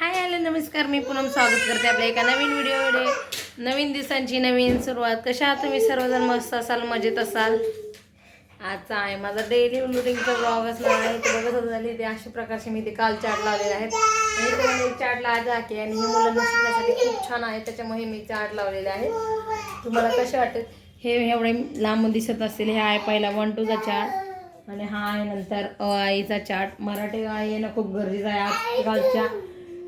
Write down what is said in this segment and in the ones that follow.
Hi hello नमस्कार. मी पुनम स्वागत करते आपल्या एका नवीन व्हिडिओमध्ये. नवीन दिवसांची नवीन सुरुवात. कशा आहात तुम्ही? सर्वजण मस्त असाल मजेत असाल? आजचा आहे माझा डेली रुटीनचा ब्लॉग असणार आहे. ते बघत झाली ते अशा प्रकारचे मी ते काल चाट लावलेले आहेत. आणि ते मला चाट आज आहे आणि हे मुलांना शिकण्यासाठी खूप छान आहे त्याच्यामुळे मी चाट लावलेले आहेत. तुम्हाला कसे वाटत? हे एवढे लांब दिसत असतील. हे आहे पहिला वन टूचा चाट. आणि हा आहे नंतर अ आईचा चाट. मराठी आई येणं खूप गरजेचं आहे आजकालच्या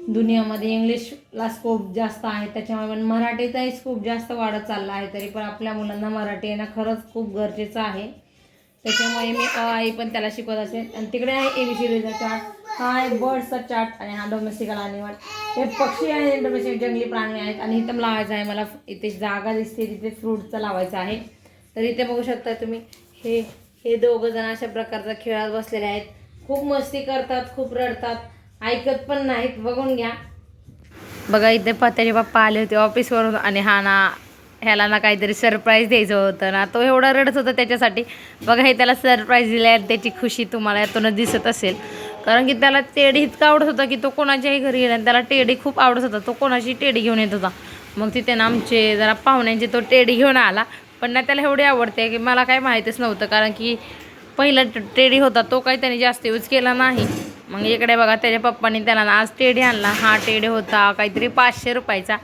दुनियामध्ये इंग्लिशला स्कोप जास्त आहे त्याच्यामुळे पण मराठीचाही स्कोप जास्त वाढत चालला आहे तरी पण आपल्या मुलांना मराठी येणं खरंच खूप गरजेचं आहे. त्याच्यामुळे मी अ आई पण त्याला शिकवत असेल आणि तिकडे आहे ए बी सी डीचा चार्ट हा आहे बर्डचा चार्ट आणि हा डोमेस्टिकल अॅनिमल हे पक्षी आहे डोमेस्टिक जंगली प्राणी आहेत आणि इथं लावायचं आहे मला. इथे जागा दिसते तिथे फ्रूटचं लावायचं आहे. तर इथे बघू शकता तुम्ही हे हे दोघं जण अशा प्रकारचा खेळात बसलेले आहेत. खूप मस्ती करतात खूप रडतात. ऐकत पण नाहीत बघून घ्या. बघा इथे पत्याचे पप्पा आले होते ऑफिसवरून आणि हा ना ह्याला ना काहीतरी सरप्राईज द्यायचं होतं ना. तो एवढा रडत होता त्याच्यासाठी. बघा हे त्याला सरप्राईज दिल्या त्याची खुशी तुम्हाला यातूनच दिसत असेल. कारण की त्याला टेडी इतका आवडत होता की तो कोणाच्याही घरी गेला आणि त्याला टेडी खूप आवडत होता. तो कोणाची टेडी घेऊन येत होता. मग तिथे ना आमचे जरा पाहुण्यांचे तो टेडी घेऊन आला. पण ना त्याला एवढी आवडते की मला काही माहितीच नव्हतं. कारण की पहिला ट- टेडी होता तो काही त्याने जास्त यूज केला नाही. मग इकडे बघा त्याच्या पप्पांनी त्याला ना आज टेडी आणला. हा टेडी होता काहीतरी पाचशे रुपयाचा.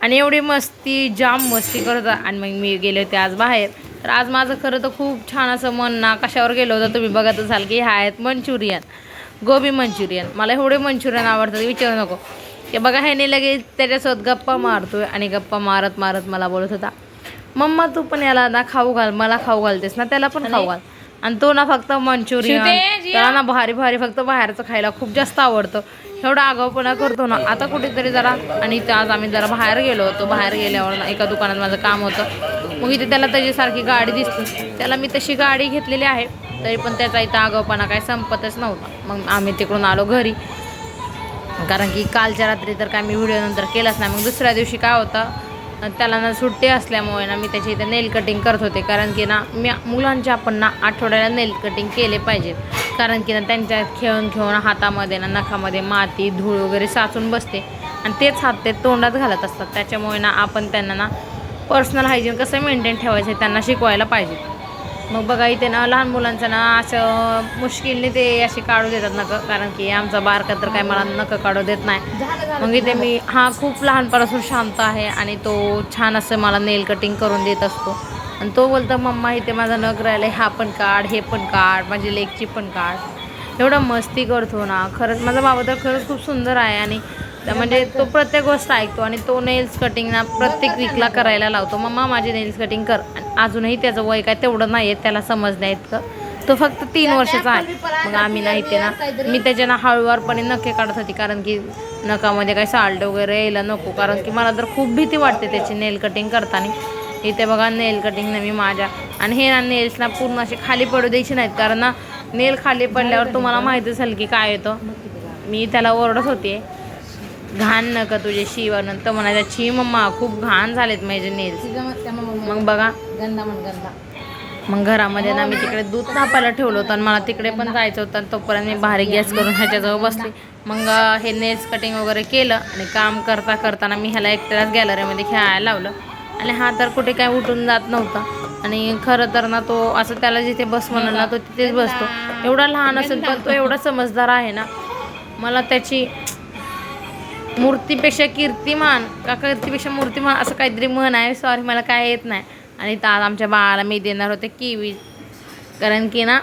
आणि एवढी मस्ती जाम मस्ती करत होता. आणि मग मी गेले होते आज बाहेर. तर आज माझं खरं तर खूप छान असं मन ना कशावर गेलं होतं तुम्ही बघत असाल की ह्या आहेत मंचुरियन. गोबी मंचुरियन. मला एवढे मंचुरियन आवडतात विचारू नको. की बघा ह्याने लगेच त्याच्यासोबत गप्पा मारतोय आणि गप्पा मारत मारत मला बोलत होता मम्मा तू पण याला ना खाऊ घाल मला खाऊ घालतेस ना त्याला पण खाऊ घाल. आणि तो ना फक्त मंचुरियन. त्याला ना भारी भारी फक्त बाहेरचं खायला खूप जास्त आवडतं. एवढा आगाऊपणा करतो ना आता कुठेतरी जरा आणि इथं आज आम्ही जरा बाहेर गेलो होतो. बाहेर गेल्यावर ना एका दुकानात माझं काम होतं. मग इथे त्याला त्याच्यासारखी गाडी दिसली त्याला मी तशी गाडी घेतलेली आहे. तरी पण त्याचा इथं आगाऊपणा काय संपतच नव्हता. मग आम्ही तिकडून आलो घरी. कारण की कालच्या रात्री तर काय मी व्हिडिओ नंतर केलाच नाही. मग दुसऱ्या दिवशी काय होतं त्याला ना सुट्टी असल्यामुळे ना मी त्याची इथे नेल कटिंग करत होते. कारण की ना मी मुलांच्या आपण ना आठवड्याला नेल कटिंग केले पाहिजेत. कारण की ना त्यांच्या खेळून खेळून हातामध्ये ना नखामध्ये माती धूळ वगैरे साचून बसते. आणि तेच हात ते तोंडात घालत असतात. त्याच्यामुळे ना आपण त्यांना ना पर्सनल हायजीन कसं मेंटेन ठेवायचं त्यांना शिकवायला पाहिजे. मग बघा इथे ना लहान मुलांचं ना असं मुश्किलने ते असे काढू देतात नकं कारण की आमचा बारका तर काय मला नकं काढू देत नाही. मग इथे मी हा खूप लहानपणापासून शांत आहे आणि तो छान असं मला नेल कटिंग करून देत असतो. आणि तो बोलतो मम्मा इथे माझा नख राहिला हा पण काढ हे पण काढ माझी लेकची पण काढ. एवढं मस्ती करतो ना खरंच माझा बाबा तर खरंच खूप सुंदर आहे आणि म्हणजे तो प्रत्येक गोष्ट ऐकतो आणि तो नेल्स कटिंग ना प्रत्येक वीकला करायला लावतो. मम्मा माझी नेल्स कटिंग कर. आणि अजूनही त्याचं वय काय तेवढं नाही आहे त्याला समजण्या इतकं. तो फक्त तीन वर्षाचा आहे. मग आम्ही नाही ते ना मी त्याच्या ना हळूवारपणे नखे काढत होती कारण की नकामध्ये काही साल्ट वगैरे यायला नको. कारण की मला तर खूप भीती वाटते त्याची नेल कटिंग करताना. इथे बघा नेल कटिंग मी माझ्या. आणि हे ना नेल्स ना पूर्ण असे खाली पडू द्यायचे नाहीत कारण ना नेल खाली पडल्यावर तुम्हाला माहिती झालं की काय येतं. मी त्याला ओरडत होते. घाण नका तुझे शिवण तर म्हणायचा. छी मम्मा खूप घाण झालेत माझे नेल्स मग बघा. गंदा म्हण गंदा. मग घरामध्ये ना मी तिकडे दूध तापायला ठेवलं होतं आणि मला तिकडे पण जायचं होतं तोपर्यंत मी भारी गॅस करून ह्याच्याजवळ बसले. मग हे नेल्स कटिंग वगैरे केलं आणि काम करता करताना मी ह्याला एकट्याच गॅलरीमध्ये खेळायला लावलं. आणि हा तर कुठे काय उठून जात नव्हता. आणि खरं तर ना तो असं त्याला जिथे बस म्हणून ना तो तिथेच बसतो. एवढा लहान असेल पण तो एवढा समजदार आहे ना. मला त्याची मूर्तीपेक्षा कीर्तिमान का कीर्तीपेक्षा मूर्तिमान असं काहीतरी म्हण आहे. सॉरी मला काय येत नाही. आणि तर आज आमच्या बाळाला मी देणार होते किवी. कारण की ना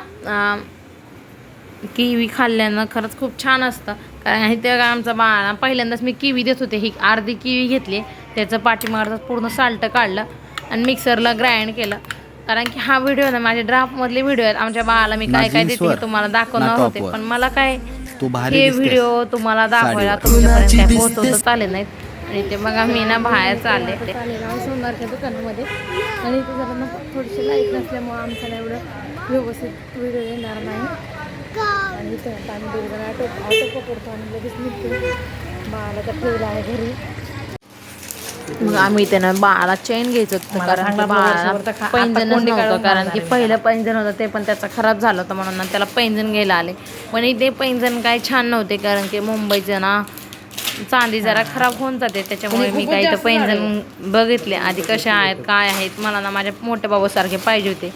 किवी खाल्ल्यानं खरंच खूप छान असतं. कारण ते आमचा बाळाला पहिल्यांदाच मी किवी देत होते. ही अर्धी किवी घेतली. त्याचं पाठीमागचं पूर्ण साल्ट काढलं आणि मिक्सरला ग्राइंड केलं. कारण की हा व्हिडिओ ना माझ्या ड्राफ्टमधले व्हिडिओ आहेत. आमच्या बाळाला मी काय काय देते तुम्हाला दाखवणार होते. पण मला काय तू भारी हे. व्हिडिओ तुम्हाला दाखवायला साडीवर. तुमच्यापर्यंत काय पोहोचवता. चालेल नाहीत आणि ते बघा मी ना बाहेर चालले ते. सोमवारच्या दुकानामध्ये. आणि इथे जरा ना थोडीशी लाइट नसल्यामुळं आमच्याला एवढं व्यवस्थित व्हिडिओ येणार नाही. आणि इथे आम्ही दोघं जण ऑटो ऑटो पकडतो आणि लगेच निघतो. बाळाला तर ठेवलं आहे घरी. मग आम्ही त्यानं बाळाला चेन घ्यायचं होतं कारण बाळाला पैंजणच नव्हतं कारण की. पहिलं पैंजण होतं ते पण त्याचं खराब झालं होतं म्हणून ना त्याला पैंजण घ्यायला आले. पण इथे पैंजण काय छान नव्हते कारण की मुंबईचं ना चांदी जरा खराब होऊन जाते त्याच्यामुळे मी काही तर पैंजण बघितले. आधी कशा आहेत काय आहेत मला ना माझ्या मोठ्या बाबासारखे पाहिजे होते.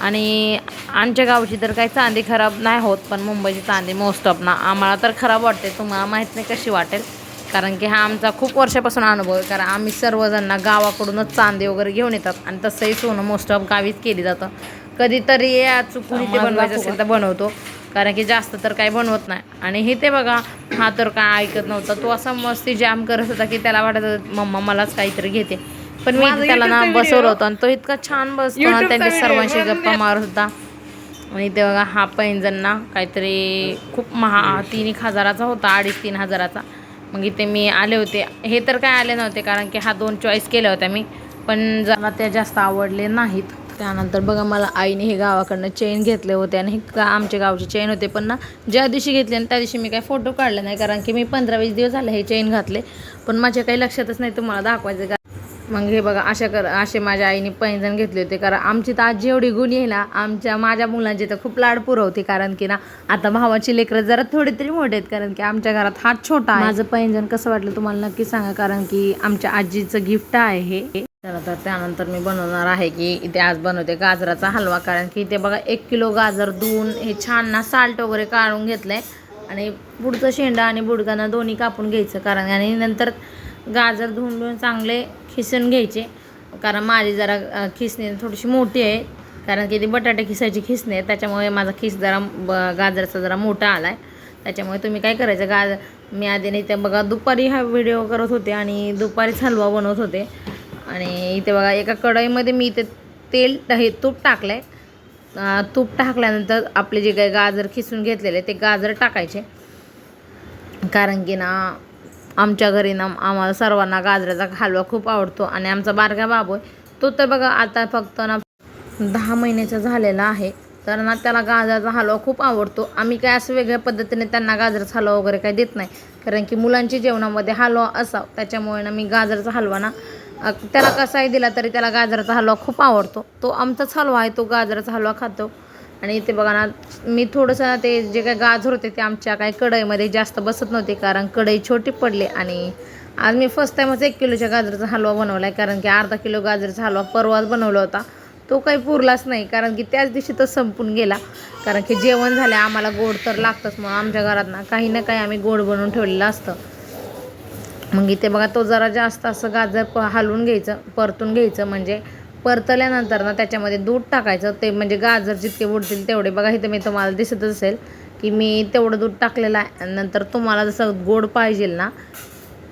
आणि आमच्या गावची तर काही चांदी खराब नाही होत पण मुंबईची चांदी मोस्ट ऑफ ना आम्हाला तर खराब वाटते. तुम्हाला माहीत नाही कशी वाटेल. कारण की हा आमचा खूप वर्षापासून अनुभव आहे. कारण आम्ही सर्वजण गावाकडूनच चांदी वगैरे घेऊन येतात. आणि तसंही सोनं मोस्ट ऑफ गावीच केली जातं. कधीतरी या चुकून इथे बनवायचं असेल तर बनवतो. कारण की जास्त तर काही बनवत नाही. आणि हे ते बघा हा तर काय ऐकत नव्हता. तो असा मस्ती जाम करत होता की त्याला वाटत होतं, मम्मा मलाच काहीतरी घेते. पण मी त्याला ना बसवलं. होतं आणि तो इतका छान बसतो ना त्यांच्या सर्वांशी म्हणून गप्पा मारत होता. आणि ते बघा हा पैंजण ना काहीतरी खूप महा तीन एक हजाराचा होता अडीच तीन हजाराचा. मग इथे मी आले होते. हे तर काय आले नव्हते कारण की हा दोन चॉईस केल्या होत्या मी. पण जरा त्या जास्त आवडले नाहीत. त्यानंतर बघा मला आईने हे गावाकडनं चेन घेतले होते आणि हे गा आमच्या गावचे चेन होते. पण ना ज्या दिवशी घेतले ना त्या दिवशी मी काही फोटो काढले नाही कारण की मी पंधरा वीस दिवस झाले हे चेन घातले. पण माझ्या काही लक्षातच नाही तुम्हाला दाखवायचं मग हे बघा अशा कर असे माझ्या आईने पैंजण घेतले होते. कारण आमची तर आजी एवढी गुणी आहे ना आमच्या माझ्या मुलांची तर खूप लाड पुरवते कारण की ना आता भावाची लेकरं जरा थोडी तरी मोठे आहेत. कारण की आमच्या घरात हात छोटा आहे. माझं पैंजण कसं वाटलं तुम्हाला नक्की सांगा. कारण की आमच्या आजीचं गिफ्ट आहे हे. तर त्यानंतर मी बनवणार आहे की इथे आज बनवते गाजराचा हलवा. कारण की इथे बघा एक किलो गाजर धुवून हे छान ना साल्ट वगैरे काढून घेतलंय. आणि पुढचं शेंडा आणि बुडकांना दोन्ही कापून घ्यायचं. कारण आणि नंतर गाजर धुवून धुवून चांगले खिसून घ्यायचे. कारण माझी जरा खिसणी थोडीशी मोठी आहे. कारण की ती बटाटे खिसायची खिसणी आहे. त्याच्यामुळे माझा खिस जरा ब गाजराचा जरा मोठा आला आहे त्याच्यामुळे तुम्ही काय करायचं गाज मी आधी नाही ते बघा दुपारी हा व्हिडिओ करत होते आणि दुपारीच हलवा बनवत होते. आणि इथे बघा एका कढईमध्ये मी इथे तेल हे तूप टाकलं आहे तूप टाकल्यानंतर आपले जे काही गाजर खिसून घेतलेले ते गाजर टाकायचे. कारण की ना आमच्या घरी ना आम्हाला सर्वांना गाजराचा हलवा खूप आवडतो आणि आमचा बारका बाबू आहे तो तर बघा आता फक्त ना दहा महिन्याचा झालेला आहे तर ना त्याला गाजराचा हलवा खूप आवडतो. आम्ही काय असं वेगळ्या पद्धतीने त्यांना गाजराचा हलवा वगैरे काही देत नाही कारण की मुलांच्या जेवणामध्ये हलवा असावा त्याच्यामुळे ना मी गाजराचा हलवा ना त्याला कसाही दिला तरी त्याला गाजराचा हलवा खूप आवडतो. तो आमचाच हलवा आहे तो गाजराचा हलवा खातो. आणि इथे बघा ना मी थोडंसं ते जे काय गाजर होते ते आमच्या काही कढईमध्ये जास्त बसत नव्हते कारण कढई छोटी पडली आणि आज मी फर्स्ट टाईमच एक किलोच्या गाजराचा हलवा बनवला आहे कारण की अर्धा किलो गाजरचा हलवा परवाच बनवला होता. तो काही पुरलाच नाही कारण की त्याच दिवशी तर संपून गेला. कारण की जेवण झालं आम्हाला गोड तर लागतंच म्हणून आमच्या घरात ना काही ना काही आम्ही गोड बनवून ठेवलेलं असतं. मग इथे बघा तो जरा जास्त असं गाजर प हलवून घ्यायचं परतून घ्यायचं म्हणजे परतल्यानंतर ना त्याच्यामध्ये दूध टाकायचं. ते म्हणजे गाजर जितके बुडतील तेवढे. बघा इथं मी तुम्हाला दिसत असेल की मी तेवढं दूध टाकलेलं आहे. नंतर तुम्हाला जसं गोड पाहिजे ना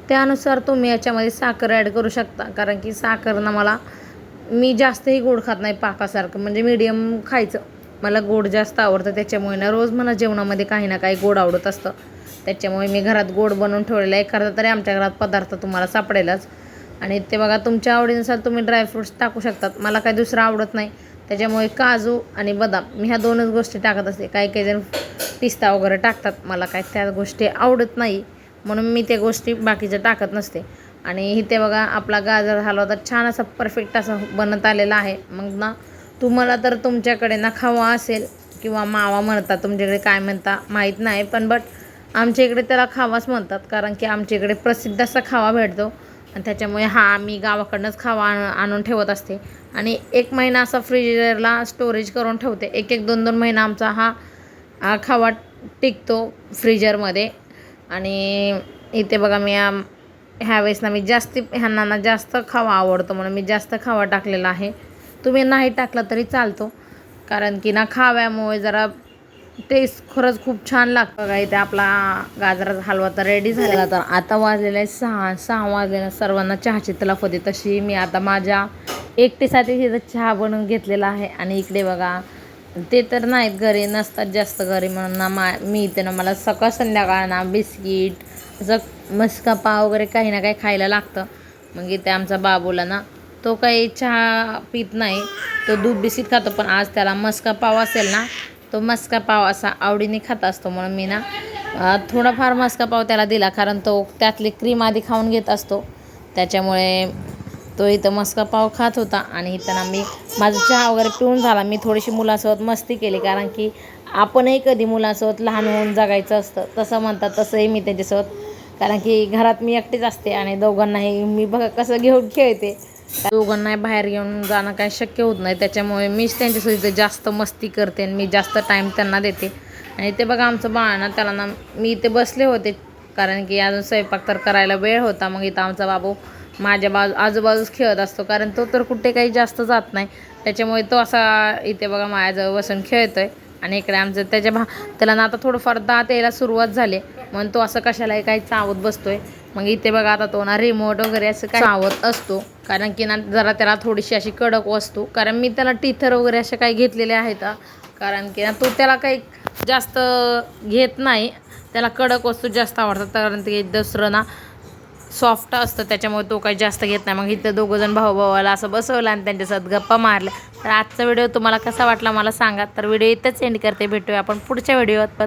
त्यानुसार तुम्ही याच्यामध्ये साखर ॲड करू शकता. कारण की साखर ना मला मी जास्तही गोड खात नाही पाकासारखं. म्हणजे मीडियम खायचं. मला गोड जास्त आवडतं. त्याच्यामुळे ना रोज मला जेवणामध्ये काही ना काही गोड आवडत असतं. त्याच्यामुळे मी घरात गोड बनवून ठेवलेलं आहे. एखादा तरी आमच्या घरात पदार्थ तुम्हाला सापडेलच. आणि ते बघा तुमच्या आवडीनुसार तुम्ही ड्रायफ्रुट्स टाकू शकतात. मला काही दुसरं आवडत नाही. त्याच्यामुळे काजू आणि बदाम मी ह्या दोनच गोष्टी टाकत असते. काही काही जण पिस्ता वगैरे टाकतात. मला काय त्या गोष्टी आवडत नाही. म्हणून मी त्या गोष्टी बाकीच्या टाकत नसते. आणि इथे बघा आपला गाजर हलवा तर छान असा परफेक्ट असा बनत आलेला आहे. मग ना तुम्हाला तर तुमच्याकडे ना खावा असेल किंवा मावा म्हणतात. तुमच्याकडे काय म्हणता माहीत नाही. पण बट आमच्या इकडे त्याला खावाच म्हणतात. कारण की आमच्या इकडे प्रसिद्ध असा खावा भेटतो. आणि त्याच्यामुळे हा आम्ही गावाकडनंच खावा आण आणून ठेवत असते. आणि एक महिना असा फ्रीजरला स्टोरेज करून ठेवते. एक एक दोन दोन महिना आमचा हा खावा टिकतो फ्रीजरमध्ये आणि इथे बघा मी आम- ह्यावेळेस ना मी जास्ती ह्यांना ना जास्त खावा आवडतो म्हणून मी जास्त खावा टाकलेला आहे. तुम्ही नाही टाकला तरी चालतो. कारण की ना खाव्यामुळे जरा टेस्ट खरंच खूप छान लागतं बघा इथे. आपला गाजराचा हलवा तर रेडी झालेला. तर आता वाजलेला आहे सहा सहा वाजलेला. सर्वांना चहाची तलाफ होते. तशी मी आता माझ्या एकटीसाठी तिथं चहा बनवून घेतलेला आहे. आणि इकडे बघा ते तर नाहीत घरी नसतात जास्त घरी म्हणून ना मा मी इथे ना मला सकाळ संध्याकाळ ना बिस्किट असं मस्का पाव वगैरे काही ना काही खायला लागतं. मग इथे आमचा बाबूला ना तो काही चहा पित नाही. तो दूध बिस्किट खातो पण आज त्याला मस्का पाव असेल ना तो मस्का पाव असा आवडीने खात असतो म्हणून मी ना थोडाफार मस्का पाव त्याला दिला कारण तो त्यातली क्रीम आधी खाऊन घेत असतो. त्याच्यामुळे तो इथं मस्का पाव खात होता आणि इथं ना मी माझा चहा वगैरे पिऊन झाला. मी थोडीशी मुलासोबत मस्ती केली कारण की आपणही कधी मुलांसोबत लहान होऊन जगायचं असतं. तसं म्हणतात तसंही मी त्याच्यासोबत कारण की घरात मी एकटीच असते आणि दोघांनाही मी बघा कसं घेऊन खेळते. दोघांनाही बाहेर घेऊन जाणं काही शक्य होत नाही. त्याच्यामुळे मीच त्यांच्यासोबत जास्त मस्ती करते आणि मी जास्त टाईम त्यांना देते. आणि ते बघा आमचं बाळ ना त्याला ना मी इथे बसले होते. कारण की अजून स्वयंपाक तर करायला वेळ होता. मग इथं आमचा बाबू माझ्या बाजू आजूबाजूच खेळत असतो. कारण तो तर कुठे काही जास्त जात नाही. त्याच्यामुळे तो असा इथे बघा माझ्याजवळ बसून आहे आणि इकडे आमचं त्याच्या भा त्याला ना आता थोडंफार दात यायला सुरुवात झाली. म्हणून तो असं कशालाही काही चावत बसतोय. मग इथे बघा आता तो ना रिमोट वगैरे असं काय चावत असतो. कारण की ना जरा त्याला थोडीशी अशी कडक वस्तू. कारण मी त्याला टीथर वगैरे असे काही घेतलेले आहेत कारण की ना तो त्याला काही जास्त घेत नाही. त्याला कडक वस्तू जास्त आवडतात. कारण ते दुसरं ना सॉफ्ट असतं त्याच्यामुळे तो काही जास्त घेत नाही. मग इथं दोघंजण भाऊ भावाला असं बसवलं आणि त्यांच्यासोबत गप्पा मारल्या. तर आजचा व्हिडिओ तुम्हाला कसा वाटला मला सांगा. तर व्हिडिओ इथंच एंड करते. भेटूया आपण पुढच्या व्हिडिओत.